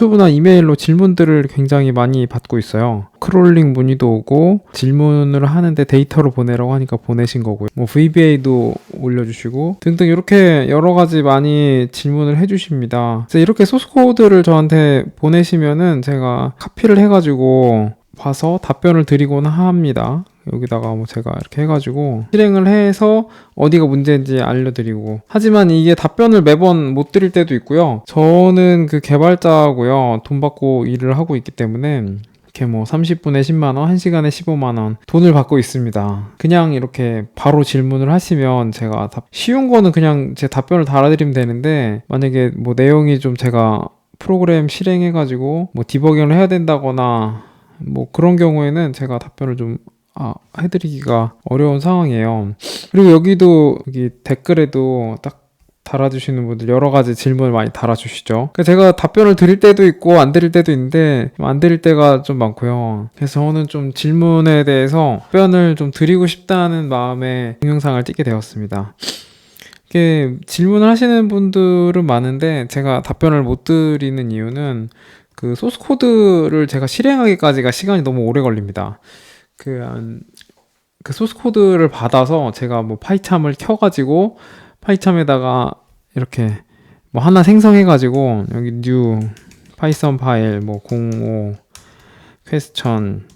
유튜브나 이메일로 질문들을 굉장히 많이 받고 있어요. 크롤링 문의도 오고 질문을 하는데 데이터로 보내라고 하니까 보내신 거고요. 뭐 VBA도 올려주시고 등등 이렇게 여러 가지 많이 질문을 해주십니다. 이렇게 소스 코드를 저한테 보내시면은 제가 카피를 해가지고 봐서 답변을 드리곤 합니다. 여기다가 뭐 제가 이렇게 해가지고 실행을 해서 어디가 문제인지 알려드리고 하지만 이게 답변을 매번 못 드릴 때도 있고요. 저는 그 개발자고요. 돈 받고 일을 하고 있기 때문에 이렇게 뭐 30분에 10만 원, 1시간에 15만 원 돈을 받고 있습니다. 그냥 이렇게 바로 질문을 하시면 제가 답 쉬운 거는 그냥 제 답변을 달아드리면 되는데 만약에 뭐 내용이 좀 제가 프로그램 실행해 가지고 뭐 디버깅을 해야 된다거나 뭐 그런 경우에는 제가 답변을 좀 아, 해드리기가 어려운 상황이에요. 그리고 여기도 여기 댓글에도 딱 달아주시는 분들 여러 가지 질문을 많이 달아주시죠. 그래서 제가 답변을 드릴 때도 있고 안 드릴 때도 있는데 안 드릴 때가 좀 많고요. 그래서 저는 좀 질문에 대해서 답변을 좀 드리고 싶다는 마음에 동영상을 찍게 되었습니다. 이게 질문을 하시는 분들은 많은데 제가 답변을 못 드리는 이유는 그 소스 코드를 제가 실행하기까지가 시간이 너무 오래 걸립니다. 그, 한, 그 소스 코드를 받아서 제가 뭐 파이참을 켜가지고 파이참에다가 이렇게 뭐 하나 생성해가지고 여기 new 파이썬 파일 뭐 05 퀘스천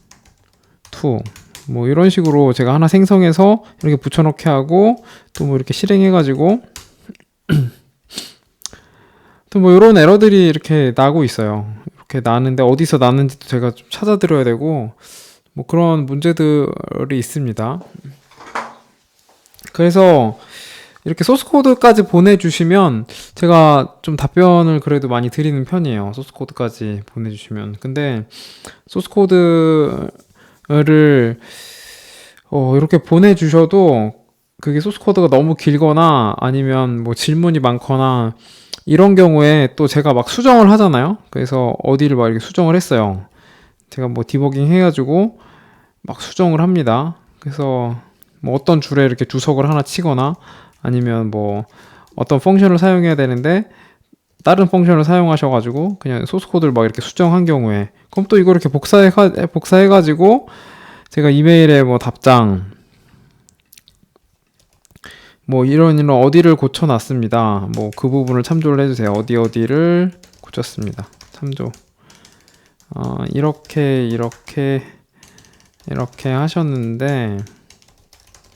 2 뭐 이런 식으로 제가 하나 생성해서 이렇게 붙여넣게 하고 또 뭐 이렇게 실행해가지고 또 뭐 이런 에러들이 이렇게 나고 있어요. 이렇게 나는데 어디서 나는지도 제가 좀 찾아들어야 되고 뭐 그런 문제들이 있습니다. 그래서 이렇게 소스 코드까지 보내주시면 제가 좀 답변을 그래도 많이 드리는 편이에요. 소스 코드까지 보내주시면. 근데 소스 코드를 어, 이렇게 보내주셔도 그게 소스 코드가 너무 길거나 아니면 뭐 질문이 많거나 이런 경우에 또 제가 막 수정을 하잖아요. 그래서 어디를 막 이렇게 수정을 했어요. 제가 뭐 디버깅 해가지고 막 수정을 합니다. 그래서 뭐 어떤 줄에 이렇게 주석을 하나 치거나 아니면 뭐 어떤 펑션을 사용해야 되는데 다른 펑션을 사용하셔가지고 그냥 소스 코드를 막 이렇게 수정한 경우에 그럼 또 이거 이렇게 복사해 복사해가지고 제가 이메일에 뭐 답장 뭐 이런 이런 어디를 고쳐놨습니다. 뭐 그 부분을 참조를 해주세요. 어디 어디를 고쳤습니다. 참조. 어, 이렇게 이렇게 이렇게 하셨는데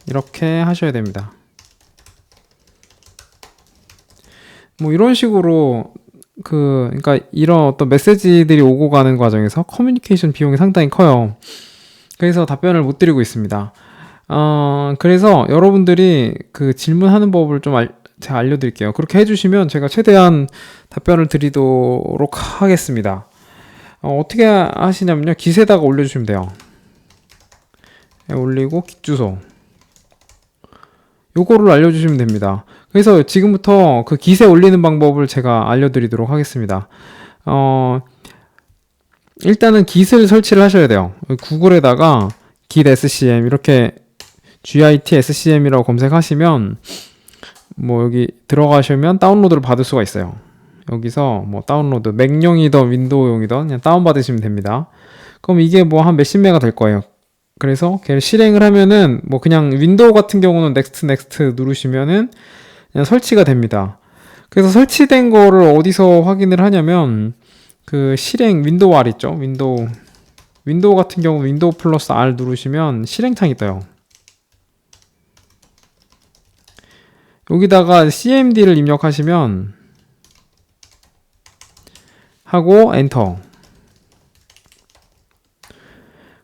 이렇게 하셔야 됩니다. 뭐 이런 식으로 그 그러니까 이런 어떤 메시지들이 오고 가는 과정에서 커뮤니케이션 비용이 상당히 커요. 그래서 답변을 못 드리고 있습니다. 어, 그래서 여러분들이 그 질문하는 법을 좀 알, 제가 알려드릴게요. 그렇게 해주시면 제가 최대한 답변을 드리도록 하겠습니다. 어, 어떻게 하시냐면요. 기세다가 올려주시면 돼요. 네, 올리고 깃주소. 요거를 알려주시면 됩니다. 그래서 지금부터 그 기세 올리는 방법을 제가 알려드리도록 하겠습니다. 어, 일단은 깃을 설치를 하셔야 돼요. 구글에다가 git scm 이렇게 git scm이라고 검색하시면 뭐 여기 들어가시면 다운로드를 받을 수가 있어요. 여기서 뭐 다운로드 맥용이든 윈도우용이든 그냥 다운 받으시면 됩니다. 그럼 이게 뭐 한 몇십 메가 될 거예요. 그래서 걔를 실행을 하면은 뭐 그냥 윈도우 같은 경우는 넥스트 넥스트 누르시면은 그냥 설치가 됩니다. 그래서 설치된 거를 어디서 확인을 하냐면 그 실행 윈도우 R 있죠? 윈도우 윈도우 같은 경우 윈도우 플러스 R 누르시면 실행창이 떠요. 여기다가 cmd를 입력하시면 하고 엔터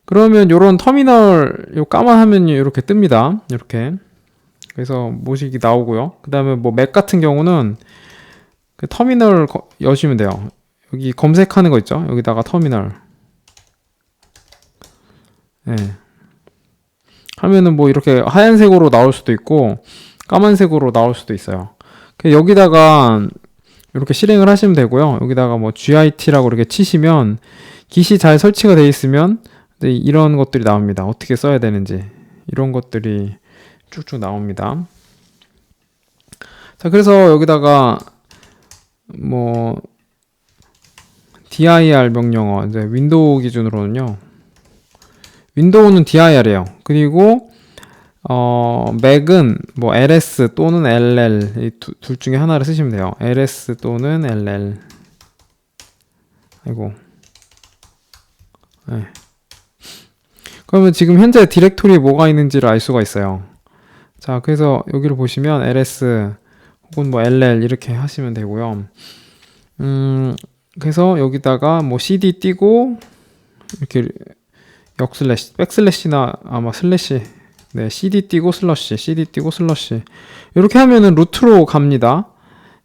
그러면 요런 터미널 요 까만 화면이 이렇게 뜹니다. 이렇게. 그래서 모식이 나오고요. 그 다음에 뭐 맥 같은 경우는 그 터미널 거, 여시면 돼요. 여기 검색하는 거 있죠? 여기다가 터미널. 예. 네. 하면은 뭐 이렇게 하얀색으로 나올 수도 있고 까만색으로 나올 수도 있어요. 여기다가 이렇게 실행을 하시면 되고요. 여기다가 뭐 git라고 이렇게 치시면 깃이 잘 설치가 되어 있으면 이런 것들이 나옵니다. 어떻게 써야 되는지 이런 것들이 쭉쭉 나옵니다. 자, 그래서 여기다가 뭐 dir 명령어 이제 윈도우 기준으로는요. 윈도우는 dir이에요. 그리고 어 맥은 뭐 ls 또는 ll 이둘 중에 하나를 쓰시면 돼요. ls 또는 ll. 아이고. 네. 그러면 지금 현재 디렉토리에 뭐가 있는지를 알 수가 있어요. 자, 그래서 여기를 보시면 ls 혹은 뭐 ll 이렇게 하시면 되고요. 음, 그래서 여기다가 뭐 cd 띄고 이렇게 역슬래시, 백슬래시나 아마 슬래시, 네, cd 띄고 슬러시, cd 띄고 슬러시 이렇게 하면은 루트로 갑니다.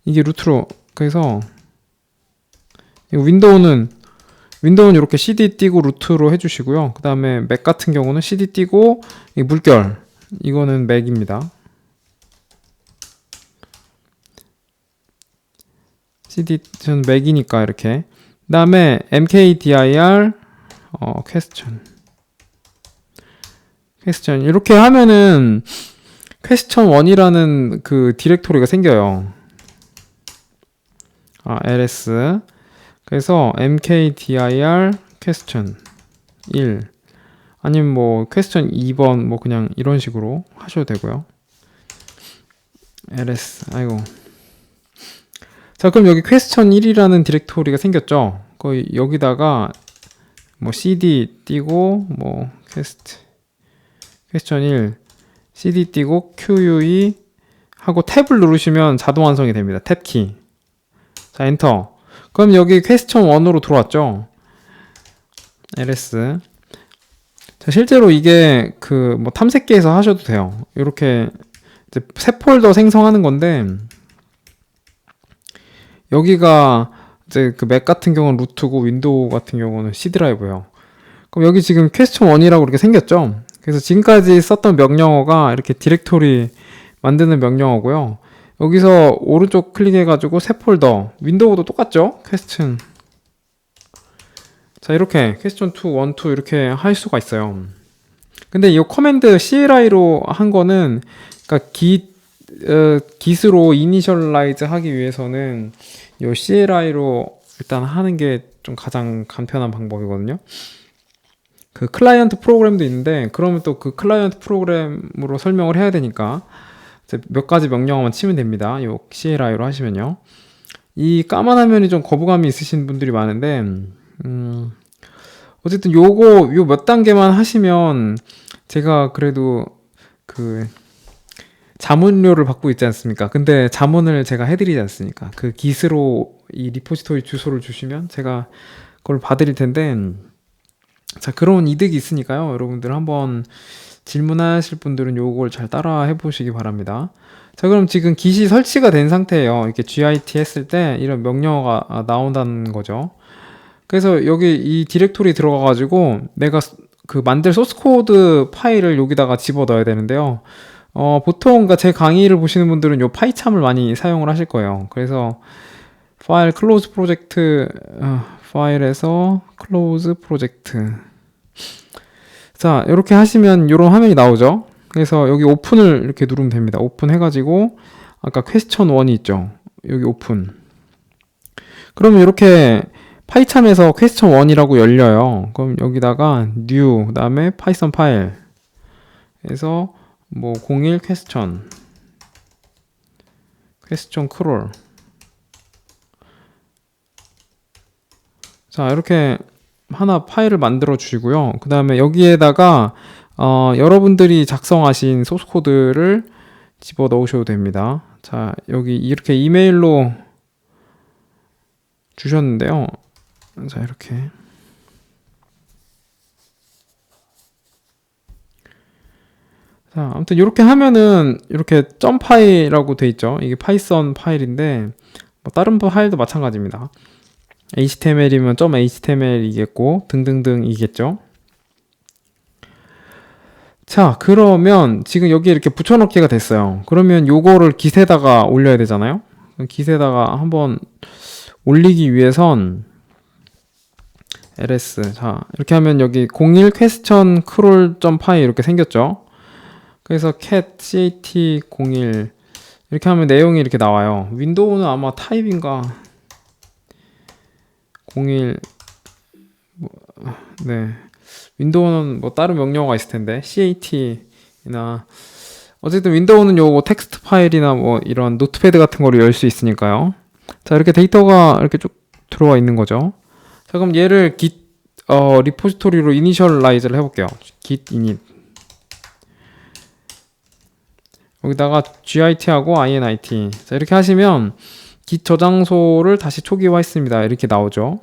이게 루트로 그래서 윈도우는 윈도우는 이렇게 cd 띄고 루트로 해주시고요. 그 다음에 맥 같은 경우는 cd 띄고 이 물결 이거는 맥입니다. cd 전 맥이니까 이렇게 그 다음에 mkdir 어 퀘스천 퀘스천 이렇게 하면은 퀘스천 1이라는 그 디렉토리가 생겨요. 아 ls 그래서 mkdir 퀘스천 1 아니면 뭐 퀘스천 2번 뭐 그냥 이런 식으로 하셔도 되고요. ls 아이고 자 그럼 여기 퀘스천 1이라는 디렉토리가 생겼죠. 거의 여기다가 뭐 cd 띄고 뭐 퀘스트 퀘스천 1 cd 띄고 QUE 하고 탭을 누르시면 자동 완성이 됩니다. 탭키. 자, 엔터. 그럼 여기 퀘스천 1으로 들어왔죠. ls. 자, 실제로 이게 그 뭐 탐색기에서 하셔도 돼요. 이렇게 이제 새 폴더 생성하는 건데 여기가 이제 그 맥 같은 경우는 루트고 윈도우 같은 경우는 C 드라이브예요. 그럼 여기 지금 퀘스천 1이라고 이렇게 생겼죠. 그래서 지금까지 썼던 명령어가 이렇게 디렉토리 만드는 명령어고요. 여기서 오른쪽 클릭해가지고 새 폴더 윈도우도 똑같죠? 퀘스천 자 이렇게 퀘스천 2, 1, 2 이렇게 할 수가 있어요. 근데 이 커맨드 CLI로 한 거는 그러니까 기 어, 기스로 이니셜라이즈 하기 위해서는 이 CLI로 일단 하는 게 좀 가장 간편한 방법이거든요. 그 클라이언트 프로그램도 있는데 그러면 또 그 클라이언트 프로그램으로 설명을 해야 되니까 몇 가지 명령어만 치면 됩니다. 요 CLI로 하시면요. 이 까만 화면이 좀 거부감이 있으신 분들이 많은데 음 어쨌든 요거 요 몇 단계만 하시면 제가 그래도 그 자문료를 받고 있지 않습니까? 근데 자문을 제가 해드리지 않습니까? 그 기스로 이 리포지토리 주소를 주시면 제가 그걸 봐드릴 텐데 자 그런 이득이 있으니까요. 여러분들 한번 질문하실 분들은 요걸 잘 따라 해보시기 바랍니다. 자 그럼 지금 기시 설치가 된 상태예요. 이렇게 git 했을 때 이런 명령어가 나온다는 거죠. 그래서 여기 이 디렉토리 들어가가지고 내가 그 만들 소스 코드 파일을 여기다가 집어 넣어야 되는데요. 어, 보통 그러니까 제 강의를 보시는 분들은 요 파이참을 많이 사용을 하실 거예요. 그래서 파일 클로즈 프로젝트 어, 파일에서 클로즈 프로젝트 자 이렇게 하시면 이런 화면이 나오죠. 그래서 여기 오픈을 이렇게 누르면 됩니다. 오픈 해가지고 아까 퀘스천 1이 있죠. 여기 오픈 그러면 이렇게 파이참에서 퀘스천 1이라고 열려요. 그럼 여기다가 new 그 다음에 파이썬 파일 그래서 뭐01 퀘스천 퀘스천 크롤 자 이렇게 하나 파일을 만들어 주시고요 그 다음에 여기에다가 어, 여러분들이 작성하신 소스 코드를 집어 넣으셔도 됩니다 자 여기 이렇게 이메일로 주셨는데요 자 이렇게 자, 아무튼 이렇게 하면은 이렇게 점 파일이라고 돼 있죠. 이게 파이썬 파일인데 뭐 다른 파일도 마찬가지입니다. HTML이면 점 HTML이겠고 등등등이겠죠. 자, 그러면 지금 여기 이렇게 붙여넣기가 됐어요. 그러면 요거를 깃에다가 올려야 되잖아요. 깃에다가 한번 올리기 위해선 ls 자 이렇게 하면 여기 01 퀘스천 크롤 점 파일 이렇게 생겼죠. 그래서 cat cat 01 이렇게 하면 내용이 이렇게 나와요. 윈도우는 아마 타입인가 01 뭐, 네 윈도우는 뭐 다른 명령어가 있을 텐데 cat나 어쨌든 윈도우는 요거 텍스트 파일이나 뭐 이런 노트패드 같은 거를 열 수 있으니까요. 자 이렇게 데이터가 이렇게 쭉 들어와 있는 거죠. 자 그럼 얘를 git 어, 리포지토리로 이니셜라이즈를 해 볼게요. git init 여기다가 git하고 init 자 이렇게 하시면 git 저장소를 다시 초기화했습니다. 이렇게 나오죠.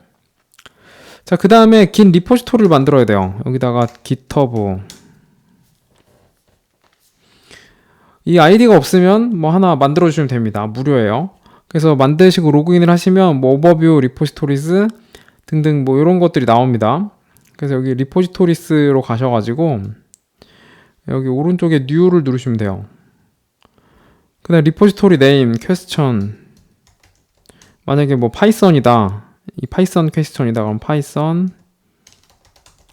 자 그 다음에 git 리포지토리를 만들어야 돼요. 여기다가 github 이 아이디가 없으면 뭐 하나 만들어 주시면 됩니다. 무료예요. 그래서 만드시고 로그인을 하시면 뭐 오버뷰 리포지토리스 등등 뭐 이런 것들이 나옵니다. 그래서 여기 리포지토리스로 가셔가지고 여기 오른쪽에 뉴를 누르시면 돼요. 그다음 리포지토리 네임 퀘스천 만약에 뭐 파이썬이다 이 파이썬 퀘스천이다 그럼 파이썬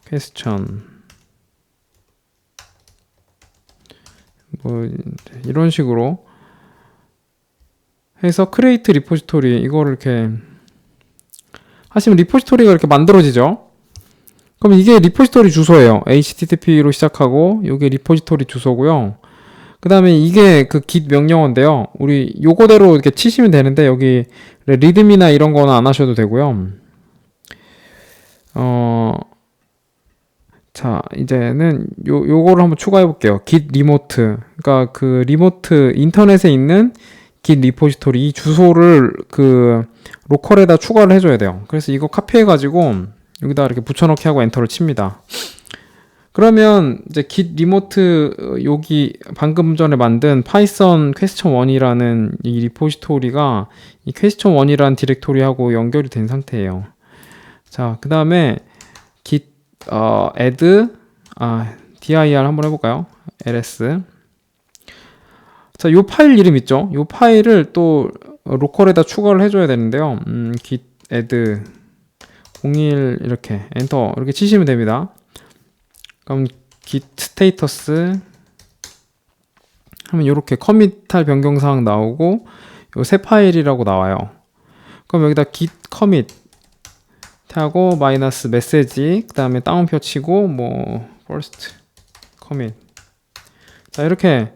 퀘스천 뭐 이런 식으로 해서 크레이트 리포지토리 이거를 이렇게 하시면 리포지토리가 이렇게 만들어지죠. 그럼 이게 리포지토리 주소예요. HTTP로 시작하고 이게 리포지토리 주소고요. 그 다음에 이게 그 git 명령어인데요. 우리 요거대로 이렇게 치시면 되는데 여기 리듬이나 이런 거는 안 하셔도 되고요. 어, 자, 이제는 요, 요거를 한번 추가해 볼게요. git 리모트. 그러니까 그 리모트 인터넷에 있는 git 리포지토리 이 주소를 그 로컬에다 추가를 해줘야 돼요. 그래서 이거 카피해 가지고 여기다 이렇게 붙여넣기 하고 엔터를 칩니다. 그러면 이제 git 리모트 어, 여기 방금 전에 만든 파이썬 퀘스천 1이라는 이 리포지토리가 이 퀘스천 1이라는 디렉토리하고 연결이 된 상태예요. 자, 그 다음에 git 어, add 아, dir 한번 해볼까요? ls 자, 요 파일 이름 있죠? 요 파일을 또 로컬에다 추가를 해줘야 되는데요. 음, git add 01 이렇게 엔터 이렇게 치시면 됩니다. 그럼 git 스테이터스 하면 이렇게 커밋할 변경 사항 나오고 요 새 파일이라고 나와요. 그럼 여기다 git commit 하고 마이너스 메시지 그다음에 다운표 치고 뭐 first commit 자 이렇게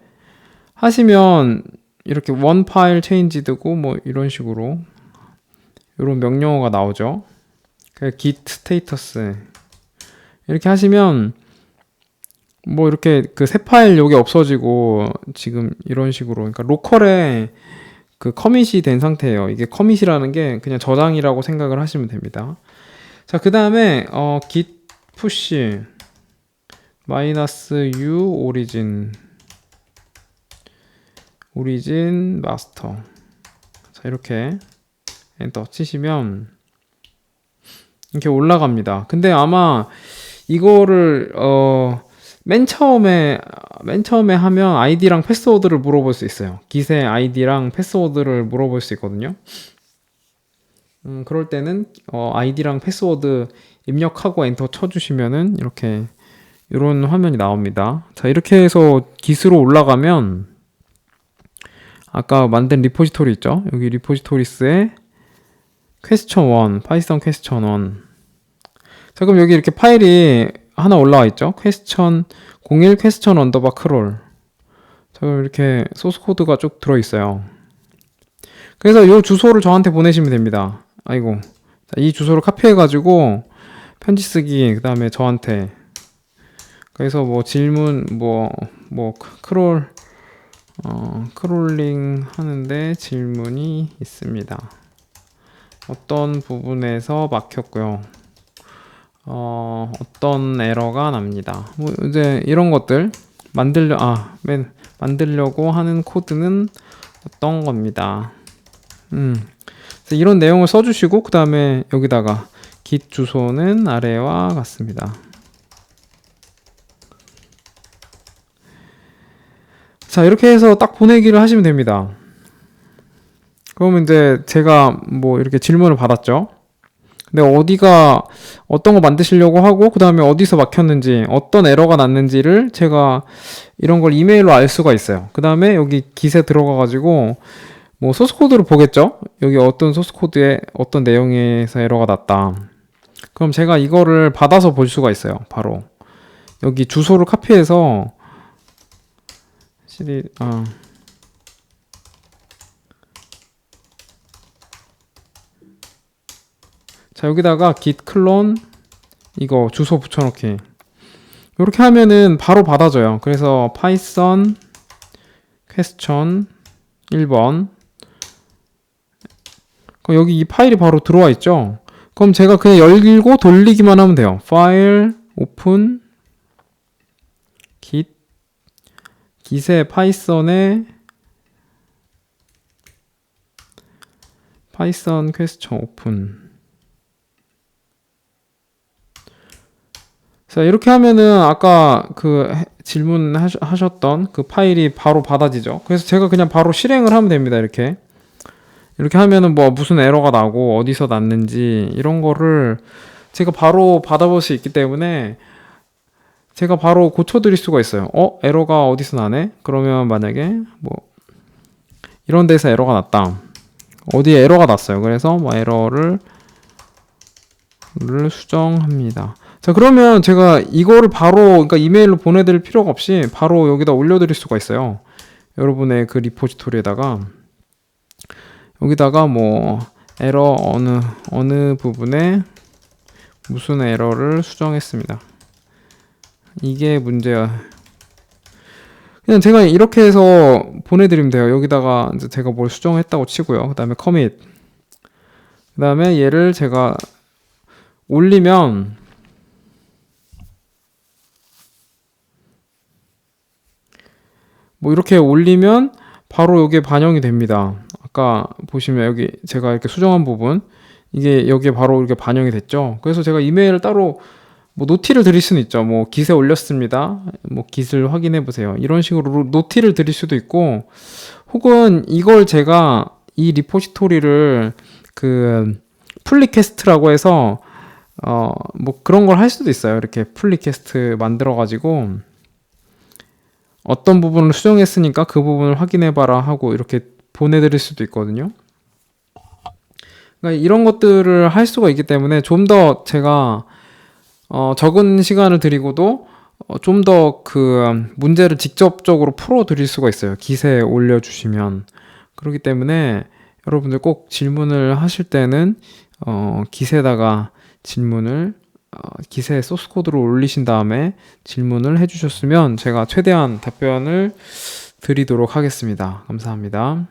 하시면 이렇게 원 파일 체인지 되고 뭐 이런 식으로 이런 명령어가 나오죠. 그 git 스테이터스 이렇게 하시면 뭐 이렇게 그 새 파일 여기 없어지고 지금 이런 식으로 그러니까 로컬에 그 커밋이 된 상태예요. 이게 커밋이라는 게 그냥 저장이라고 생각을 하시면 됩니다. 자, 그 다음에 어 git push 마이너스 u origin origin master 자, 이렇게 엔터 치시면 이렇게 올라갑니다. 근데 아마 이거를 어, 맨 처음에 맨 처음에 하면 아이디랑 패스워드를 물어볼 수 있어요. 기세 아이디랑 패스워드를 물어볼 수 있거든요. 음, 그럴 때는 어, 아이디랑 패스워드 입력하고 엔터 쳐주시면은 이렇게 이런 화면이 나옵니다. 자 이렇게 해서 기스로 올라가면 아까 만든 리포지토리 있죠? 여기 리포지토리스에 퀘스천 1, 파이썬 퀘스천 1. 자, 그럼 여기 이렇게 파일이 하나 올라와 있죠? 퀘스천 01 퀘스천 언더바 크롤. 자, 이렇게 소스 코드가 쭉 들어 있어요. 그래서 이 주소를 저한테 보내시면 됩니다. 아이고. 자, 이 주소를 카피해 가지고 편지 쓰기 그다음에 저한테 그래서 뭐 질문 뭐뭐 크롤 어, 크롤링 하는데 질문이 있습니다. 어떤 부분에서 막혔고요. 어, 어떤 에러가 납니다. 뭐 이제 이런 것들 만들려 아, 맨 만들려고 하는 코드는 어떤 겁니다. 음. 이런 내용을 써 주시고 그다음에 여기다가 git 주소는 아래와 같습니다. 자, 이렇게 해서 딱 보내기를 하시면 됩니다. 그러면 이제 제가 뭐 이렇게 질문을 받았죠. 근데 어디가 어떤 거 만드시려고 하고 그 다음에 어디서 막혔는지 어떤 에러가 났는지를 제가 이런 걸 이메일로 알 수가 있어요. 그 다음에 여기 기세 들어가 가지고 뭐 소스 코드를 보겠죠? 여기 어떤 소스 코드에 어떤 내용에서 에러가 났다. 그럼 제가 이거를 받아서 볼 수가 있어요. 바로 여기 주소를 카피해서 cd 아 자 여기다가 git 클론 이거 주소 붙여넣기 이렇게 하면은 바로 받아줘요. 그래서 파이썬 퀘스천 1번 그럼 여기 이 파일이 바로 들어와 있죠. 그럼 제가 그냥 열고 돌리기만 하면 돼요. 파일 오픈 git git의 파이썬에 파이썬 퀘스천 오픈 자 이렇게 하면은 아까 그 해- 질문하셨던 그 파일이 바로 받아지죠. 그래서 제가 그냥 바로 실행을 하면 됩니다. 이렇게 이렇게 하면은 뭐 무슨 에러가 나고 어디서 났는지 이런 거를 제가 바로 받아볼 수 있기 때문에 제가 바로 고쳐드릴 수가 있어요. 어 에러가 어디서 나네? 그러면 만약에 뭐 이런 데서 에러가 났다. 어디에 에러가 났어요. 그래서 뭐 에러를 를 수정합니다. 자 그러면 제가 이거를 바로 그러니까 이메일로 보내드릴 필요가 없이 바로 여기다 올려드릴 수가 있어요. 여러분의 그 리포지토리에다가 여기다가 뭐 에러 어느 어느 부분에 무슨 에러를 수정했습니다. 이게 문제야. 그냥 제가 이렇게 해서 보내드리면 돼요. 여기다가 이제 제가 뭘 수정했다고 치고요. 그 다음에 커밋. 그 다음에 얘를 제가 올리면 뭐 이렇게 올리면 바로 여기에 반영이 됩니다. 아까 보시면 여기 제가 이렇게 수정한 부분 이게 여기에 바로 이렇게 반영이 됐죠. 그래서 제가 이메일을 따로 뭐 노티를 드릴 수는 있죠. 뭐 기세 올렸습니다. 뭐 깃을 확인해 보세요. 이런 식으로 노티를 드릴 수도 있고 혹은 이걸 제가 이 리포지토리를 그 플리캐스트라고 해서 어 뭐 그런 걸 할 수도 있어요. 이렇게 플리캐스트 만들어 가지고 어떤 부분을 수정했으니까 그 부분을 확인해 봐라 하고 이렇게 보내 드릴 수도 있거든요. 그러니까 이런 것들을 할 수가 있기 때문에 좀 더 제가 어 적은 시간을 드리고도 어 좀 더 그 문제를 직접적으로 풀어 드릴 수가 있어요. 기세에 올려 주시면. 그렇기 때문에 여러분들 꼭 질문을 하실 때는 어 기세에다가 질문을 어, 기세 소스 코드로 올리신 다음에 질문을 해주셨으면 제가 최대한 답변을 드리도록 하겠습니다. 감사합니다.